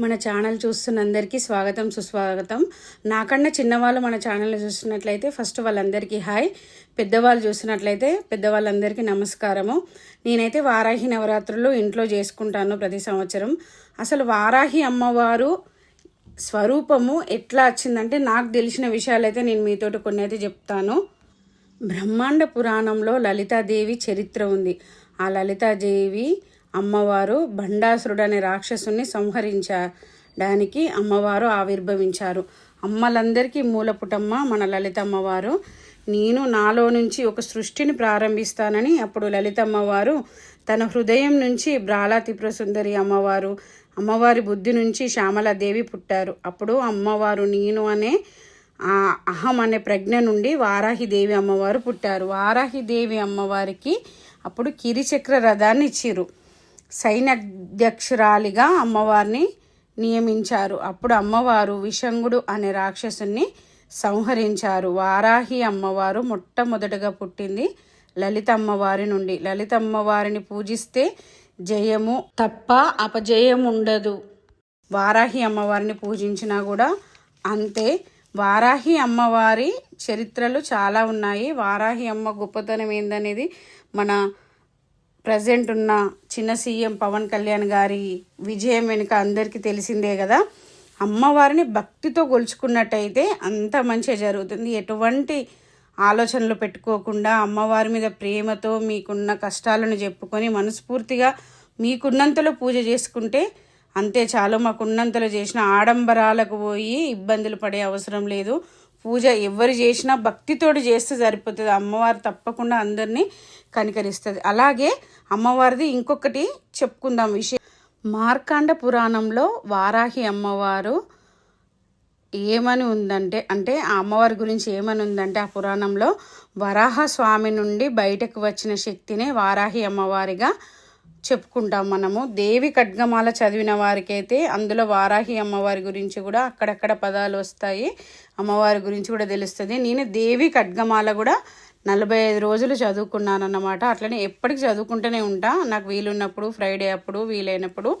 మన ఛానల్ చూస్తున్న అందరికీ స్వాగతం సుస్వాగతం. నాకన్నా చిన్నవాళ్ళు మన ఛానల్ చూస్తున్నట్లయితే ఫస్ట్ వాళ్ళందరికీ హాయ్. పెద్దవాళ్ళు చూస్తున్నట్లయితే పెద్దవాళ్ళందరికీ నమస్కారము. నేనైతే వారాహి నవరాత్రులు ఇంట్లో చేసుకుంటాను ప్రతి సంవత్సరం. అసలు వారాహి అమ్మవారు స్వరూపము ఎట్లా వచ్చిందంటే నాకు తెలిసిన విషయాలైతే నేను మీతోటి కొన్ని అయితే చెప్తాను. బ్రహ్మాండ పురాణంలో లలితాదేవి చరిత్ర ఉంది. ఆ లలితాదేవి అమ్మవారు భండాసురుడు అనే రాక్షసుని సంహరించడానికి అమ్మవారు ఆవిర్భవించారు. అమ్మలందరికీ మూలపుటమ్మ మన లలిత అమ్మవారు నేను నాలో నుంచి ఒక సృష్టిని ప్రారంభిస్తానని అప్పుడు లలిత అమ్మవారు తన హృదయం నుంచి బ్రాలా త్రిపురసుందరి అమ్మవారు అమ్మవారి బుద్ధి నుంచి శ్యామలాదేవి పుట్టారు. అప్పుడు అమ్మవారు నేను అనే ఆ అహం అనే ప్రజ్ఞ నుండి వారాహిదేవి అమ్మవారు పుట్టారు. వారాహిదేవి అమ్మవారికి అప్పుడు కిరిచక్ర రథాన్ని ఇచ్చిరు సైన్యాధ్యక్షురాలిగా అమ్మవారిని నియమించారు. అప్పుడు అమ్మవారు విషంగుడు అనే రాక్షసుని సంహరించారు. వారాహి అమ్మవారు మొట్టమొదటగా పుట్టింది లలిత అమ్మవారి నుండి. లలిత అమ్మవారిని పూజిస్తే జయము తప్ప అపజయం ఉండదు వారాహి అమ్మవారిని పూజించినా కూడా అంతే. వారాహి అమ్మవారి చరిత్రలు చాలా ఉన్నాయి. వారాహి అమ్మ గొప్పతనం ఏందనేది మన ప్రజెంట్ ఉన్న చిన్న సీఎం పవన్ కళ్యాణ్ గారి విజయం వెనుక అందరికీ తెలిసిందే కదా. అమ్మవారిని భక్తితో గొలుచుకున్నట్టయితే అంత మంచిగా జరుగుతుంది. ఎటువంటి ఆలోచనలు పెట్టుకోకుండా అమ్మవారి మీద ప్రేమతో మీకున్న కష్టాలను చెప్పుకొని మనస్ఫూర్తిగా మీకున్నంతలో పూజ చేసుకుంటే అంతే చాలు. మాకున్నంతలో చేసిన ఆడంబరాలకు పోయి ఇబ్బందులు పడే అవసరం లేదు. పూజ ఎవరు చేసినా భక్తితోటి చేస్తే సరిపోతుంది. అమ్మవారు తప్పకుండా అందరినీ కనికరిస్తుంది. అలాగే అమ్మవారిది ఇంకొకటి చెప్పుకుందాం విషయం మార్కాండ పురాణంలో వారాహి అమ్మవారు ఏమని ఉందంటే అంటే ఆ అమ్మవారి గురించి ఏమని ఉందంటే ఆ పురాణంలో వరాహ స్వామి నుండి బయటకు వచ్చిన శక్తినే వారాహి అమ్మవారిగా చెప్పుకుంటాం మనము. దేవి ఖడ్గమాల చదివిన వారికైతే అందులో వారాహి అమ్మవారి గురించి కూడా అక్కడక్కడ పదాలు వస్తాయి. అమ్మవారి గురించి కూడా తెలుస్తుంది. నేను దేవి ఖడ్గమాల కూడా నలభై ఐదు రోజులు చదువుకున్నాను అన్నమాట అట్లనే ఎప్పటికి చదువుకుంటూనే ఉంటా. నాకు వీలున్నప్పుడు ఫ్రైడే అప్పుడు వీలైనప్పుడు.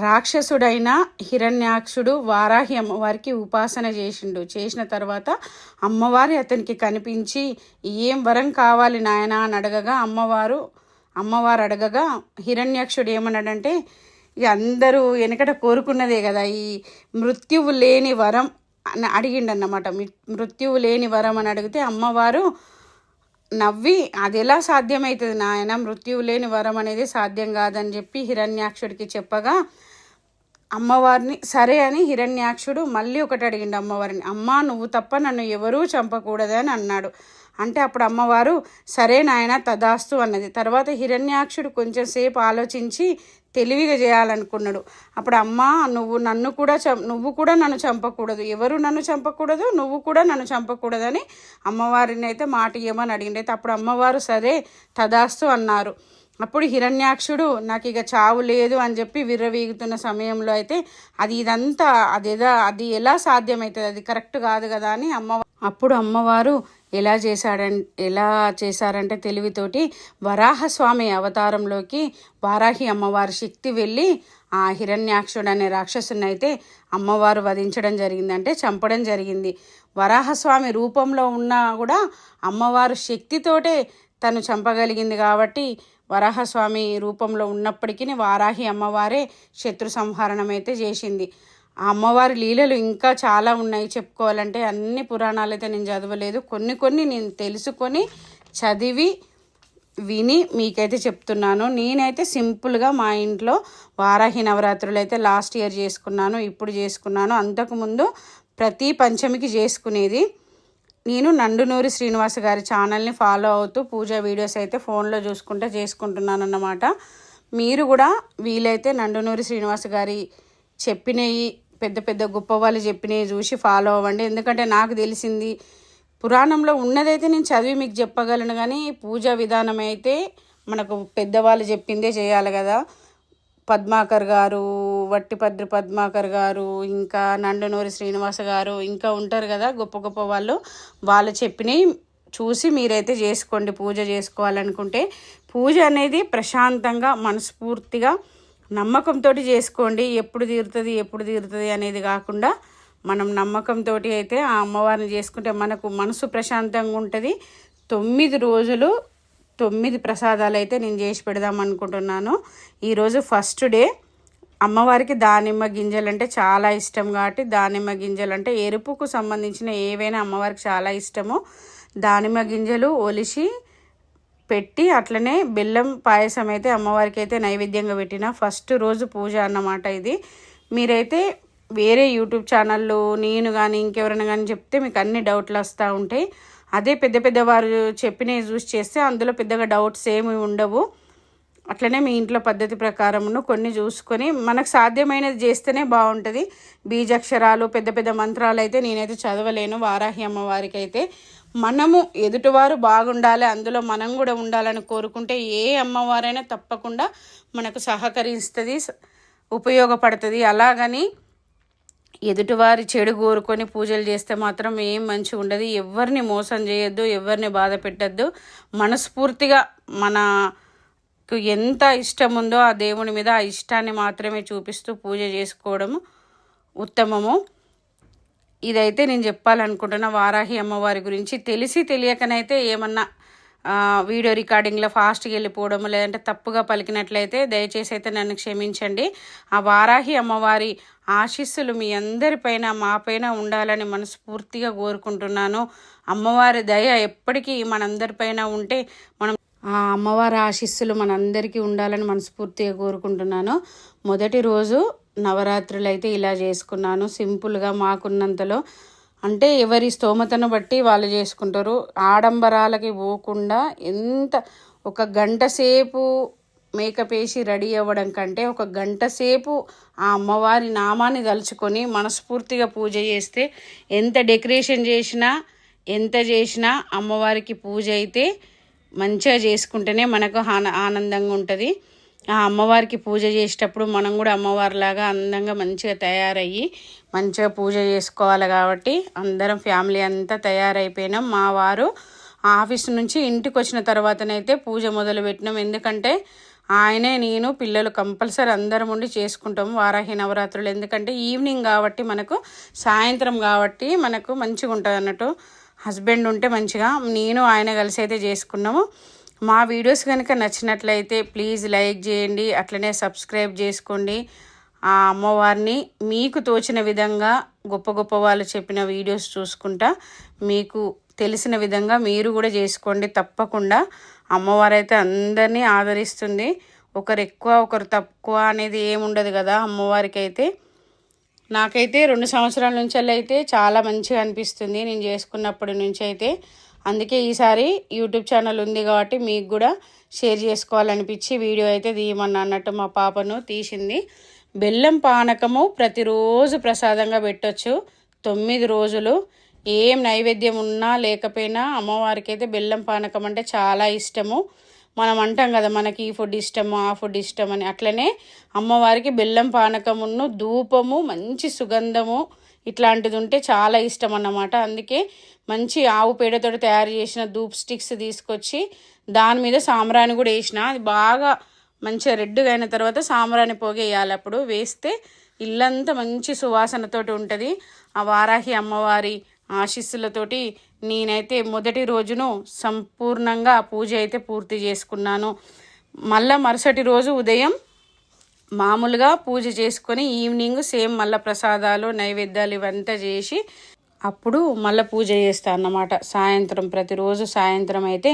రాక్షసుడైన హిరణ్యాక్షుడు వారాహి అమ్మవారికి ఉపాసన చేసిండు. చేసిన తర్వాత అమ్మవారి అతనికి కనిపించి ఏం వరం కావాలి నాయన? అని అడగగా అమ్మవారు అమ్మవారు అడగగా హిరణ్యాక్షుడు ఏమన్నాడంటే ఇక అందరూ వెనకట కోరుకున్నదే కదా ఈ మృత్యువు లేని వరం అని అడిగిండన్నమాట. మృత్యువు లేని వరం అని అడిగితే అమ్మవారు నవ్వి అది ఎలా సాధ్యమవుతుంది నాయన మృత్యువు లేని వరం అనేది సాధ్యం కాదని చెప్పి హిరణ్యాక్షుడికి చెప్పగా అమ్మవారిని సరే అని హిరణ్యాక్షుడు మళ్ళీ ఒకటి అడిగిండు అమ్మవారిని అమ్మ నువ్వు తప్ప నన్ను ఎవరూ చంపకూడదని అన్నాడు. అంటే అప్పుడు అమ్మవారు సరే నాయన తదాస్తు అన్నది. తర్వాత హిరణ్యాక్షుడు కొంచెం సేపు ఆలోచించి తెలివిగా చేయాలనుకున్నాడు. అప్పుడు అమ్మ నువ్వు నన్ను కూడా చం నువ్వు కూడా నన్ను చంపకూడదు. ఎవరు నన్ను చంపకూడదు నువ్వు కూడా నన్ను చంపకూడదని అమ్మవారిని అయితే మాట ఇవ్వమని అడిగింది అయితే అప్పుడు అమ్మవారు సరే తదాస్తు అన్నారు. అప్పుడు హిరణ్యాక్షుడు నాకు ఇక చావు లేదు అని చెప్పి విర్రవీగుతున్న సమయంలో అయితే అది ఇదంతా అదేదా అది ఎలా సాధ్యమవుతుంది అది కరెక్ట్ కాదు కదా అని అమ్మ అప్పుడు అమ్మవారు ఎలా చేశాడం ఎలా చేశారంటే తెలివితోటి వరాహస్వామి అవతారంలోకి వారాహి అమ్మవారి శక్తి వెళ్ళి ఆ హిరణ్యాక్షుడు అనే రాక్షసుని అయితే అమ్మవారు వధించడం జరిగింది. అంటే చంపడం జరిగింది. వరాహస్వామి రూపంలో ఉన్నా కూడా అమ్మవారు శక్తితోటే తను చంపగలిగింది కాబట్టి వరాహస్వామి రూపంలో ఉన్నప్పటికీ వారాహి అమ్మవారే శత్రు సంహరణం అయితే చేసింది. ఆ అమ్మవారి లీలలు ఇంకా చాలా ఉన్నాయి చెప్పుకోవాలంటే. అన్ని పురాణాలు అయితే నేను చదవలేదు. కొన్ని కొన్ని నేను తెలుసుకొని చదివి విని మీకైతే చెప్తున్నాను. నేనైతే సింపుల్గా మా ఇంట్లో వారాహి నవరాత్రులు అయితే లాస్ట్ ఇయర్ చేసుకున్నాను. ఇప్పుడు చేసుకున్నాను. అంతకుముందు ప్రతి పంచమికి చేసుకునేది. నేను నండునూరి శ్రీనివాస గారి ఛానల్ని ఫాలో అవుతూ పూజా వీడియోస్ అయితే ఫోన్లో చూసుకుంటే చేసుకుంటున్నాను అన్నమాట మీరు కూడా వీలైతే నండునూరి శ్రీనివాస గారి చెప్పినవి పెద్ద పెద్ద గొప్ప వాళ్ళు చెప్పినవి చూసి ఫాలో అవ్వండి. ఎందుకంటే నాకు తెలిసింది పురాణంలో ఉన్నదైతే నేను చదివి మీకు చెప్పగలను కానీ పూజా విధానం అయితే మనకు పెద్దవాళ్ళు చెప్పిందే చేయాలి కదా. పద్మాకర్ గారు వట్టిపద్రి పద్మాకర్ గారు ఇంకా నండనూరి శ్రీనివాస గారు ఇంకా ఉంటారు కదా గొప్ప గొప్ప వాళ్ళు. వాళ్ళు చెప్పినవి చూసి మీరైతే చేసుకోండి పూజ చేసుకోవాలనుకుంటే. పూజ అనేది ప్రశాంతంగా మనస్ఫూర్తిగా నమ్మకంతో చేసుకోండి. ఎప్పుడు తీరుతుంది ఎప్పుడు తీరుతుంది అనేది కాకుండా మనం నమ్మకంతో అయితే ఆ అమ్మవారిని చేసుకుంటే మనకు మనసు ప్రశాంతంగా ఉంటుంది. తొమ్మిది రోజులు తొమ్మిది ప్రసాదాలు అయితే నేను చేసి పెడదాం అనుకుంటున్నాను. ఈరోజు ఫస్ట్ డే. అమ్మవారికి దానిమ్మ గింజలు అంటే చాలా ఇష్టం కాబట్టి దానిమ్మ గింజలు అంటే ఎరుపుకు సంబంధించిన ఏవైనా అమ్మవారికి చాలా ఇష్టము. దానిమ్మ గింజలు ఒలిసి పెట్టి అట్లనే బెల్లం పాయసం అయితే అమ్మవారికి అయితే నైవేద్యంగా పెట్టిన. ఫస్ట్ రోజు పూజ అన్నమాట ఇది. మీరైతే వేరే యూట్యూబ్ ఛానళ్ళు నేను కానీ ఇంకెవరైనా కానీ చెప్తే మీకు అన్ని డౌట్లు వస్తూ ఉంటాయి. అదే పెద్ద పెద్ద వారు చెప్పినవి చూసి చేస్తే అందులో పెద్దగా డౌట్స్ ఏమి ఉండవు. అట్లనే మీ ఇంట్లో పద్ధతి ప్రకారమును కొన్ని చూసుకొని మనకు సాధ్యమైనది చేస్తేనే బాగుంటుంది. బీజాక్షరాలు పెద్ద పెద్ద మంత్రాలు అయితే నేనైతే చదవలేను. వారాహి అమ్మవారికి అయితే మనము ఎదుటివారు బాగుండాలి అందులో మనం కూడా ఉండాలని కోరుకుంటే ఏ అమ్మవారైనా తప్పకుండా మనకు సహకరిస్తుంది ఉపయోగపడుతుంది. అలాగని ఎదుటివారి చెడు కోరుకొని పూజలు చేస్తే మాత్రం ఏం మంచిగా ఉండదు. ఎవరిని మోసం చేయొద్దు ఎవరిని బాధ పెట్టద్దు. మనస్ఫూర్తిగా మనకు ఎంత ఇష్టం ఉందో ఆ దేవుని మీద ఆ ఇష్టాన్ని మాత్రమే చూపిస్తూ పూజ చేసుకోవడము ఉత్తమము. ఇదైతే నేను చెప్పాలనుకుంటున్న వారాహి అమ్మవారి గురించి. తెలిసి తెలియకనైతే ఏమన్నా వీడియో రికార్డింగ్లో ఫాస్ట్గా వెళ్ళిపోవడం లేదంటే తప్పుగా పలికినట్లయితే దయచేసి అయితే నన్ను క్షమించండి. ఆ వారాహి అమ్మవారి ఆశీస్సులు మీ అందరిపైన మాపైన ఉండాలని మనస్ఫూర్తిగా కోరుకుంటున్నాను. అమ్మవారి దయ ఎప్పటికీ మనందరిపైన ఉంటే మనం ఆ అమ్మవారి ఆశీస్సులు మనందరికీ ఉండాలని మనస్ఫూర్తిగా కోరుకుంటున్నాను. మొదటి రోజు నవరాత్రులు అయితే ఇలా చేసుకున్నాను. సింపుల్గా మాకున్నంతలో అంటే ఎవరి స్తోమతను బట్టి వాళ్ళు చేసుకుంటారు. ఆడంబరాలకి పోకుండా ఎంత ఒక గంట సేపు మేకప్ వేసి రెడీ అవ్వడం కంటే ఒక గంట సేపు ఆ అమ్మవారి నామాన్ని తలుచుకొని మనస్ఫూర్తిగా పూజ చేస్తే ఎంత డెకరేషన్ చేసినా ఎంత చేసినా అమ్మవారికి పూజ అయితే మంచిగా చేసుకుంటేనే మనకు ఆనందంగా ఉంటుంది. ఆ అమ్మవారికి పూజ చేసేటప్పుడు మనం కూడా అమ్మవారిలాగా అందంగా మంచిగా తయారయ్యి మంచిగా పూజ చేసుకోవాలి కాబట్టి అందరం ఫ్యామిలీ అంతా తయారైపోయినాం. మా వారు ఆఫీస్ నుంచి ఇంటికి వచ్చిన తర్వాతనైతే పూజ మొదలు పెట్టినాం ఎందుకంటే ఆయనే నేను పిల్లలు కంపల్సరీ అందరం ఉండి చేసుకుంటాము వారాహి నవరాత్రులు. ఎందుకంటే ఈవినింగ్ కాబట్టి మనకు సాయంత్రం కాబట్టి మనకు మంచిగా ఉంటుంది అన్నట్టు హస్బెండ్ ఉంటే మంచిగా నేను ఆయన కలిసి అయితే చేసుకున్నాము. మా వీడియోస్ కనుక నచ్చినట్లయితే ప్లీజ్ లైక్ చేయండి అట్లనే సబ్స్క్రైబ్ చేసుకోండి. ఆ అమ్మవారిని మీకు తోచిన విధంగా గొప్ప గొప్ప వాళ్ళు చెప్పిన వీడియోస్ చూసుకుంటా మీకు తెలిసిన విధంగా మీరు కూడా చేసుకోండి. తప్పకుండా అమ్మవారు అయితే అందరినీ ఆదరిస్తుంది. ఒకరు ఎక్కువ ఒకరు తక్కువ అనేది ఏముండదు కదా అమ్మవారికి అయితే నాకైతే రెండు సంవత్సరాల నుంచి అయితే చాలా మంచిగా అనిపిస్తుంది. నేను చేసుకున్నప్పటి నుంచి అయితే అందుకే ఈసారి యూట్యూబ్ ఛానల్ ఉంది కాబట్టి మీకు కూడా షేర్ చేసుకోవాలనిపించి వీడియో అయితే తీయమన్నా అన్నట్టు మా పాపను తీసింది. బెల్లం పానకము ప్రతిరోజు ప్రసాదంగా పెట్టచ్చు. తొమ్మిది రోజులు. ఏం నైవేద్యం ఉన్నా లేకపోయినా అమ్మవారికి అయితే బెల్లం పానకం అంటే చాలా ఇష్టము. మనం అంటాం కదా మనకి ఈ ఫుడ్ ఇష్టము ఆ ఫుడ్ ఇష్టం అని అట్లనే అమ్మవారికి బెల్లం పానకమును ధూపము మంచి సుగంధము ఇట్లాంటిది ఉంటే చాలా ఇష్టం అన్నమాట. అందుకే మంచి ఆవు పేడతో తయారు చేసిన ధూప్ స్టిక్స్ తీసుకొచ్చి దాని మీద సాంబ్రాణి కూడా వేసిన. అది బాగా మంచిగా రెడ్గా అయిన తర్వాత సాంబ్రాణి పోగేయాలి. అప్పుడు వేస్తే ఇల్లంతా మంచి సువాసనతోటి ఉంటుంది. ఆ వారాహి అమ్మవారి ఆశీస్సులతోటి నేనైతే మొదటి రోజును సంపూర్ణంగా పూజ అయితే పూర్తి చేసుకున్నాను. మళ్ళా మరుసటి రోజు ఉదయం మామూలుగా పూజ చేసుకొని ఈవినింగ్ సేమ్ మళ్ళీ ప్రసాదాలు నైవేద్యాలు ఇవంతా చేసి అప్పుడు మళ్ళీ పూజ చేస్తాను అన్నమాట. సాయంత్రం ప్రతిరోజు సాయంత్రం అయితే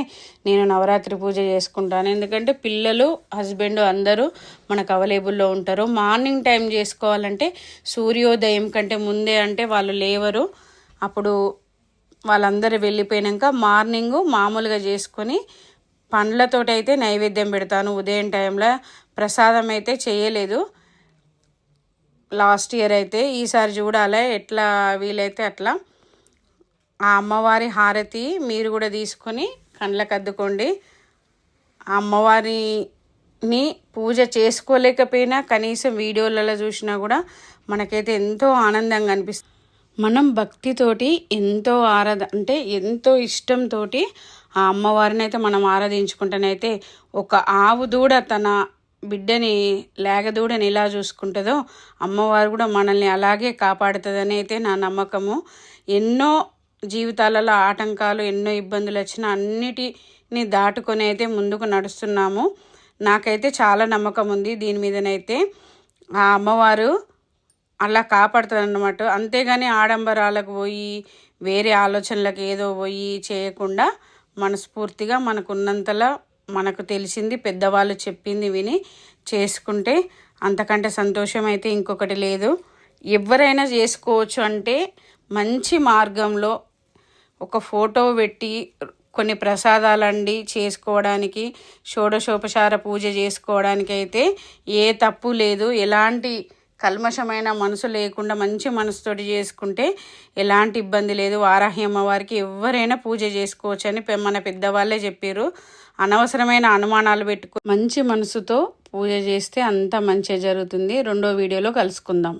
నేను నవరాత్రి పూజ చేసుకుంటాను. ఎందుకంటే పిల్లలు హస్బెండ్ అందరూ మనకు అవైలబుల్లో ఉంటారు. మార్నింగ్ టైం చేసుకోవాలంటే సూర్యోదయం కంటే ముందే అంటే వాళ్ళు లేవరు. అప్పుడు వాళ్ళందరూ వెళ్ళిపోయాక మార్నింగ్ మామూలుగా చేసుకొని పండ్లతోటైతే నైవేద్యం పెడతాను. ఉదయం టైంలో ప్రసాదం అయితే చేయలేదు. లాస్ట్ ఇయర్ అయితే ఈసారి చూడాలి ఎట్లా వీలైతే అట్లా. ఆ అమ్మవారి హారతి మీరు కూడా తీసుకొని కండ్లకు అద్దుకోండి ఆ అమ్మవారిని పూజ చేసుకోలేకపోయినా కనీసం వీడియోలలో చూసినా కూడా మనకైతే ఎంతో ఆనందంగా అనిపిస్తుంది. మనం భక్తితోటి ఎంతో ఆరాధ అంటే ఎంతో ఇష్టంతో ఆ అమ్మవారిని అయితే మనం ఆరాధించుకుంటేనైతే ఒక ఆవు దూడ తన బిడ్డని లేగదూడని ఎలా చూసుకుంటుందో అమ్మవారు కూడా మనల్ని అలాగే కాపాడుతుందని అయితే నా నమ్మకము. ఎన్నో జీవితాలలో ఆటంకాలు ఎన్నో ఇబ్బందులు వచ్చినా అన్నిటిని దాటుకొని అయితే ముందుకు నడుస్తున్నాము. నాకైతే చాలా నమ్మకం ఉంది. దీని మీదనైతే ఆ అమ్మవారు అలా కాపాడుతుందన్నమాట అంతేగాని ఆడంబరాలకు పోయి వేరే ఆలోచనలకు ఏదో పోయి చేయకుండా మనస్ఫూర్తిగా మనకున్నంతలా మనకు తెలిసింది పెద్దవాళ్ళు చెప్పింది విని చేసుకుంటే అంతకంటే సంతోషం అయితే ఇంకొకటి లేదు. ఎవరైనా చేసుకోవచ్చు అంటే మంచి మార్గంలో ఒక ఫోటో పెట్టి కొన్ని ప్రసాదాలండి చేసుకోవడానికి షోడశోపచార పూజ చేసుకోవడానికి అయితే ఏ తప్పు లేదు. ఎలాంటి కల్మషమైన మనసు లేకుండా మంచి మనసుతోటి చేసుకుంటే ఎలాంటి ఇబ్బంది లేదు. వారాహి అమ్మవారికి ఎవరైనా పూజ చేసుకోవచ్చు అని మన పెద్దవాళ్ళే చెప్పారు అనవసరమైన అనుమానాలు పెట్టుకో మంచి మనసుతో పూజ చేస్తే అంత మంచిగా జరుగుతుంది. రెండో వీడియోలో కలుసుకుందాం.